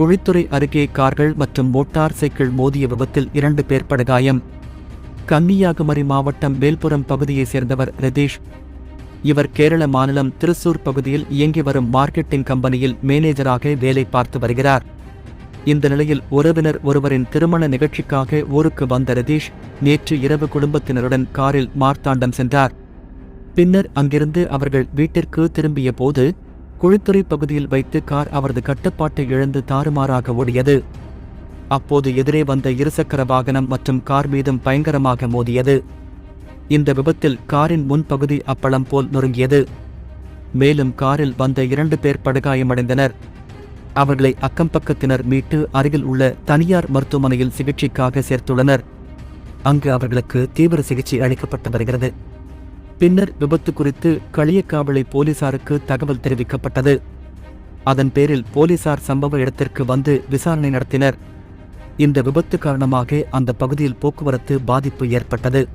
குழித்துறை அருகே கார்கள் மற்றும் மோட்டார் சைக்கிள் மோதிய விபத்தில் இரண்டு பேர் படுகாயம். கன்னியாகுமரி மாவட்டம் வேல்புரம் பகுதியைச் சேர்ந்தவர் ரதீஷ். இவர் கேரள மாநிலம் திருச்சூர் பகுதியில் இயங்கி வரும் மார்க்கெட்டிங் கம்பெனியில் மேனேஜராக வேலை பார்த்து வருகிறார். இந்த நிலையில் உறவினர் ஒருவரின் திருமண நிகழ்ச்சிக்காக ஊருக்கு வந்த ரதீஷ் நேற்று இரவு குடும்பத்தினருடன் காரில் மார்த்தாண்டம் சென்றார். பின்னர் அங்கிருந்து அவர்கள் வீட்டிற்கு திரும்பிய போது குழித்துறை பகுதியில் வைத்து கார் அவரது கட்டுப்பாட்டை இழந்து தாறுமாறாக ஓடியது. அப்போது எதிரே வந்த இருசக்கர வாகனம் மற்றும் கார் மீதும் பயங்கரமாக மோதியது. இந்த விபத்தில் காரின் முன்பகுதி அப்பளம் போல் நொறுங்கியது. மேலும் காரில் வந்த இரண்டு பேர் படுகாயமடைந்தனர். அவர்களை அக்கம்பக்கத்தினர் மீட்டு அருகில் உள்ள தனியார் மருத்துவமனையில் சிகிச்சைக்காக சேர்த்துள்ளனர். அங்கு அவர்களுக்கு தீவிர சிகிச்சை அளிக்கப்பட்டு வருகிறது. பின்னர் விபத்து குறித்து களியக்காவலை போலீசாருக்கு தகவல் தெரிவிக்கப்பட்டது. அதன் பேரில் போலீசார் சம்பவ இடத்திற்கு வந்து விசாரணை நடத்தினர். இந்த விபத்து காரணமாக அந்த பகுதியில் போக்குவரத்து பாதிப்பு ஏற்பட்டது.